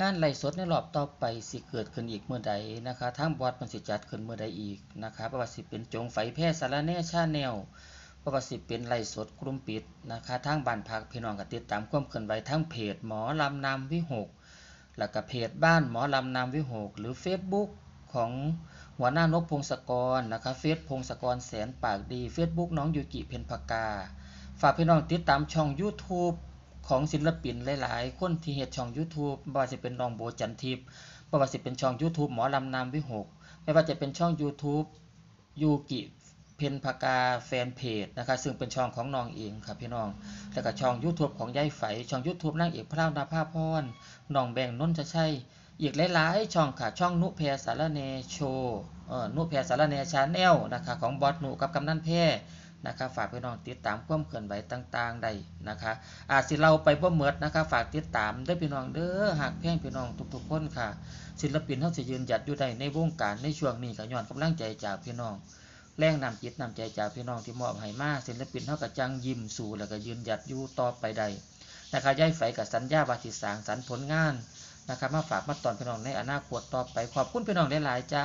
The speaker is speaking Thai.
งานไล่สดในรอบต่อไปสิเกิดขึ้นอีกเมื่อใดนะคะทางบอดมันสิจัดขึ้นเมื่อใดอีกนะคะบ่ว่าสิเป็นจงไฟแพร่สารแน่ชาแนลบ่ว่าสิเป็นไล่สดกลุ่มปิดนะคะทางบ้านพักพี่น้องก็ติดตามความเคลื่อนไหวทางเพจหมอลำนามวิหกแล้วก็เพจบ้านหมอลำนามวิหกหรือ Facebook ของหัวหน้านกพงศกรนะคะเฟซพงศกรแสนปากดี Facebook น้องยูกิเพนพกา ฝากพี่น้องติดตามช่อง YouTube ของศิลปินหลายๆ คนที่เฮ็ดช่อง YouTube บ่ว่าสิเป็นน้องโบจันทิพย์บ่ว่าสิเป็นช่อง YouTube หมอลำนามวิหกไม่ว่าจะเป็นช่อง YouTube ยูกิเพนพกาแฟนเพจนะคะซึ่งเป็นช่องของน้องเองครับพี่น้อง แล้วก็ช่อง YouTube ของยายไฝช่อง YouTube นางเอกพระราวนาภาพรน้องแบงค์นนทชัยอีกหลายๆช่องค่ะช่องนุแพสารเนโชว์เอ่อนุแพสารเนชาแนลนะคะของบอสนุกับกำนันแพร นะคะฝากพี่น้องติดตามความเคลื่อนไหวต่างๆได้นะคะ อาจสิเราไปบ่หมดนะคะ ฝากติดตามเด้พี่น้องเด้อหากแพ่งพี่น้องทุกๆคนค่ะ ศิลปินเฮาสิยืนหยัดอยู่ได้ในวงการในช่วงนี้ก็ย้อนกำลังใจจากพี่น้องแรงนำจิตนำใจจากพี่น้องที่มอบให้มาศิลปินเฮาก็จังยิ้มสู่แล้วก็ยืนหยัดอยู่ต่อไปได้นะคะย้ายไฟกับสัญญาว่าสิสางสรรผลงานนะครับมาฝากมาตอนพี่น้องในอนาคตต่อไปขอบคุณพี่น้องหลายๆจ้า